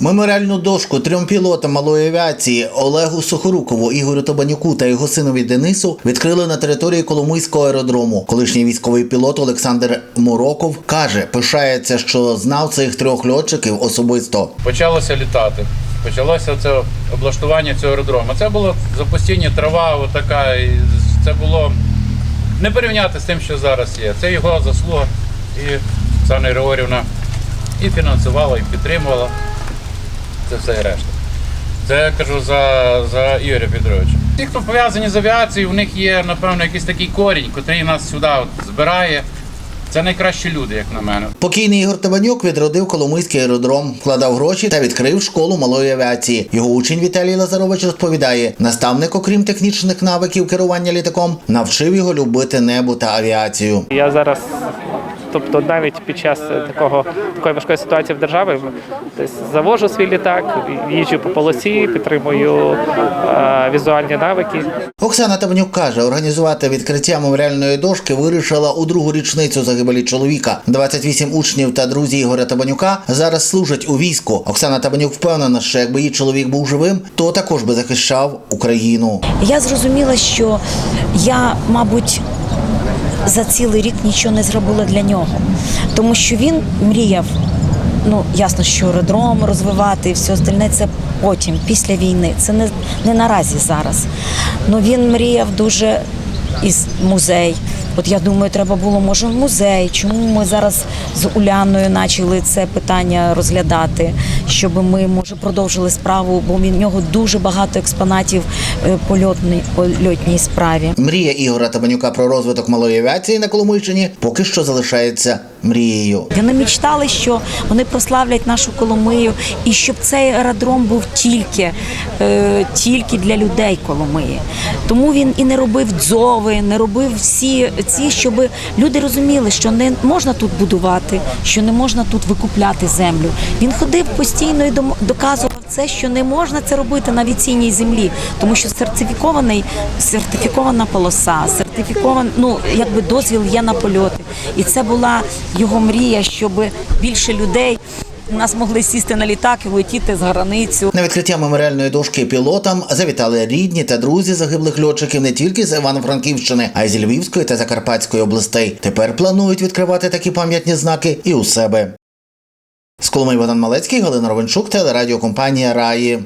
Меморіальну дошку трьом пілотам малої авіації Олегу Сухорукову, Ігорю Табанюку та його синові Денису відкрили на території Коломийського аеродрому. Колишній військовий пілот Олександр Мороков каже, пишається, що знав цих трьох льотчиків особисто. почалося літати. Почалося це облаштування цього аеродрому. Це було запустіння трава, отака. І це було не порівняти з тим, що зараз є. Це його заслуга. І Оксана Григорівна і фінансувала, і підтримувала. Це все і решта. Це я кажу за, за Ігоря Петровича. Ті, хто пов'язані з авіацією, у них є, напевно, якийсь такий корінь, який нас сюди от збирає. Це найкращі люди, як на мене. Покійний Ігор Табанюк відродив Коломийський аеродром, вкладав гроші та відкрив школу малої авіації. Його учень Віталій Лазарович розповідає, наставник, окрім технічних навиків керування літаком, навчив його любити небо та авіацію. Я зараз, тобто навіть під час такого такої важкої ситуації в державі, десь завожу свій літак, їжджу по полосі, підтримую е, візуальні навики. Оксана Табанюк каже, організувати відкриття меморіальної дошки вирішила у другу річницю загибелі чоловіка. 28 учнів та друзі Ігоря Табанюка зараз служать у війську. Оксана Табанюк впевнена, що якби її чоловік був живим, то також би захищав Україну. Я зрозуміла, що я, мабуть, за цілий рік нічого не зробила для нього, тому що він мріяв. Ну, ясно, що аеродром розвивати і все остальне це потім, після війни. Це не, не наразі зараз. Ну він мріяв дуже із музей. От я думаю, треба було може в музей. Чому ми зараз з Уляною почали це питання розглядати, щоб ми може продовжили справу, бо в нього дуже багато експонатів е, польотній польотній справі. Мрія Ігора Табанюка про розвиток малої авіації на Коломийщині поки що залишається мрією. Вони мечтали, що вони прославлять нашу Коломию, і щоб цей аеродром був тільки, е, тільки для людей Коломиї. Тому він і не робив дзови, не робив всі ці, щоб люди розуміли, що не можна тут будувати, що не можна тут викупляти землю. Він ходив постійно і доказував це, що не можна це робити на авіаційній землі, тому що сертифікований сертифікована полоса, сертифікован, ну якби дозвіл є на польоти. І це була його мрія, щоб більше людей нас могли сісти на літак і летіти з границю. На відкриття меморіальної дошки пілотам завітали рідні та друзі загиблих льотчиків не тільки з Івано-Франківщини, а й з Львівської та Закарпатської областей. Тепер планують відкривати такі пам'ятні знаки і у себе. З Коломиї Богдан Малецький, Галина Ровенчук, телерадіокомпанія Раї.